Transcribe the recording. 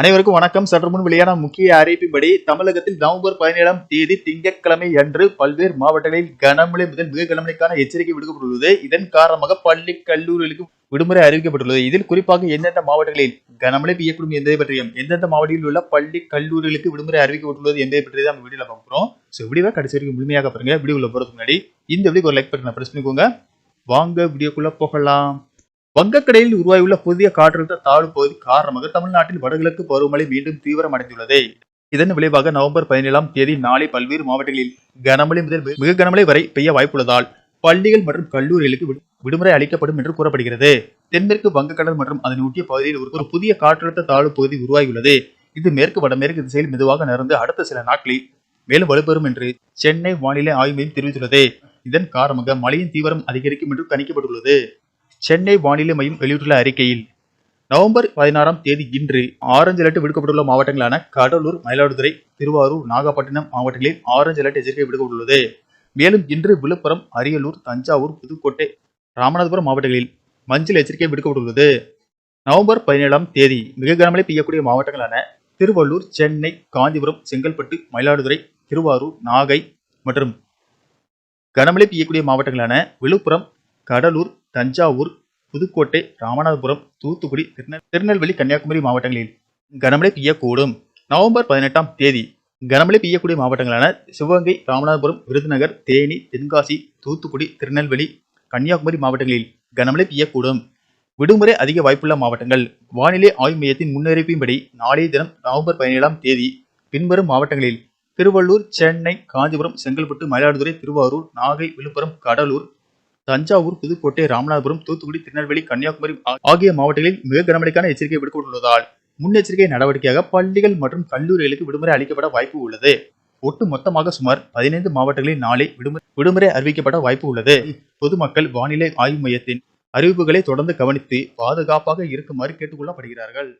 அனைவருக்கும் வணக்கம். சற்று முன் வெளியான முக்கிய அறிவிப்பின்படி தமிழகத்தில் நவம்பர் பதினேழாம் தேதி திங்கட்கிழமை அன்று பல்வேறு மாவட்டங்களில் கனமழை முதல் மிக கனமழைக்கான எச்சரிக்கை விடுக்கப்பட்டுள்ளது. இதன் காரணமாக பள்ளி கல்லூரிகளுக்கு விடுமுறை அறிவிக்கப்பட்டுள்ளது. இதில் குறிப்பாக எந்தெந்த மாவட்டங்களில் கனமழை பெய்யக்கூடும் என்பதை பற்றியும் எந்தெந்த மாவட்டங்களில் உள்ள பள்ளி கல்லூரிகளுக்கு விடுமுறை அறிவிக்கப்பட்டுள்ளது என்பதை பற்றி தான் வீடியோல பார்க்குறோம் ஸோ வீடியோவை கடைசி வரைக்கும் முழுமையாக பாருங்க. வீடியோக்குள்ள போறதுக்கு முன்னாடி இந்த வீடியோக்கு ஒரு லைக் பட்டனை பிரஸ் பண்ணிக்கோங்க. வாங்க வீடியோக்குள்ள போகலாம். வங்கக்கடலில் உருவாகியுள்ள புதிய காற்றழுத்த தாழ்வு பகுதி காரணமாக தமிழ்நாட்டில் வடகிழக்கு பருவமழை மீண்டும் தீவிரம் அடைந்துள்ளது இதன் விளைவாக நவம்பர் பதினேழாம் தேதி நாளை பல்வேறு மாவட்டங்களில் கனமழை முதல் மிக கனமழை வரை பெய்ய வாய்ப்புள்ளதால் பள்ளிகள் மற்றும் கல்லூரிகளுக்கு விடு- விடுமுறை அளிக்கப்படும் என்று கூறப்படுகிறது. தென்மேற்கு வங்கக்கடல் மற்றும் அதனை ஒட்டிய பகுதியில் ஒரு ஒரு புதிய காற்றழுத்த தாழ்வு பகுதி உருவாகியுள்ளது. இது மேற்கு வடமேற்கு திசையில் மெதுவாக நகர்ந்து அடுத்த சில நாட்களில் மேலும் வலுப்பெறும் என்று சென்னை வானிலை ஆய்வு மையம் தெரிவித்துள்ளது. இதன் காரணமாக மழையின் தீவிரம் அதிகரிக்கும் என்று கணிக்கப்பட்டுள்ளது. சென்னை வானிலை மையம் வெளியிட்டுள்ள அறிக்கையில் நவம்பர் பதினாறாம் தேதி இன்று ஆரஞ்சு அலர்ட் விடுக்கப்பட்டுள்ள மாவட்டங்களான கடலூர் மயிலாடுதுறை திருவாரூர் நாகப்பட்டினம் மாவட்டங்களில் ஆரஞ்சு அலர்ட் எச்சரிக்கை விடுக்கப்பட்டுள்ளது. மேலும் இன்று விழுப்புரம் அரியலூர் தஞ்சாவூர் புதுக்கோட்டை ராமநாதபுரம் மாவட்டங்களில் மஞ்சள் எச்சரிக்கை விடுக்கப்பட்டுள்ளது. நவம்பர் பதினேழாம் தேதி மிக கனமழை பெய்யக்கூடிய மாவட்டங்களான திருவள்ளூர் சென்னை காஞ்சிபுரம் செங்கல்பட்டு மயிலாடுதுறை திருவாரூர் நாகை மற்றும் கனமழை பெய்யக்கூடிய மாவட்டங்களான விழுப்புரம் கடலூர் தஞ்சாவூர் புதுக்கோட்டை ராமநாதபுரம் தூத்துக்குடி திருநெல் திருநெல்வேலி கன்னியாகுமரி மாவட்டங்களில் கனமழை பெய்யக்கூடும். நவம்பர் பதினெட்டாம் தேதி கனமழை பெய்யக்கூடிய மாவட்டங்களான சிவகங்கை ராமநாதபுரம் விருதுநகர் தேனி தென்காசி தூத்துக்குடி திருநெல்வேலி கன்னியாகுமரி மாவட்டங்களில் கனமழை பெய்யக்கூடும். விடுமுறை அதிக வாய்ப்புள்ள மாவட்டங்கள். வானிலை ஆய்வு மையத்தின் முன்னறிவின்படி நாளைய தினம் நவம்பர் பதினேழாம் தேதி பின்வரும் மாவட்டங்களில் திருவள்ளூர் சென்னை காஞ்சிபுரம் செங்கல்பட்டு மயிலாடுதுறை திருவாரூர் நாகை விழுப்புரம் கடலூர் தஞ்சாவூர் புதுக்கோட்டை ராமநாதபுரம் தூத்துக்குடி திருநெல்வேலி கன்னியாகுமரி ஆகிய மாவட்டங்களில் மிக கனமழைக்கான எச்சரிக்கை விடுக்கப்பட்டுள்ளதால் முன்னெச்சரிக்கை நடவடிக்கையாக பள்ளிகள் மற்றும் கல்லூரிகளுக்கு விடுமுறை அளிக்கப்பட வாய்ப்பு உள்ளது. ஒட்டு மொத்தமாக சுமார் பதினைந்து மாவட்டங்களில் நாளை விடுமுறை விடுமுறை அறிவிக்கப்பட வாய்ப்பு உள்ளது. பொதுமக்கள் வானிலை ஆய்வு மையத்தின் அறிவிப்புகளை தொடர்ந்து கவனித்து பாதுகாப்பாக இருக்குமாறு கேட்டுக்கொள்ளப்படுகிறார்கள்.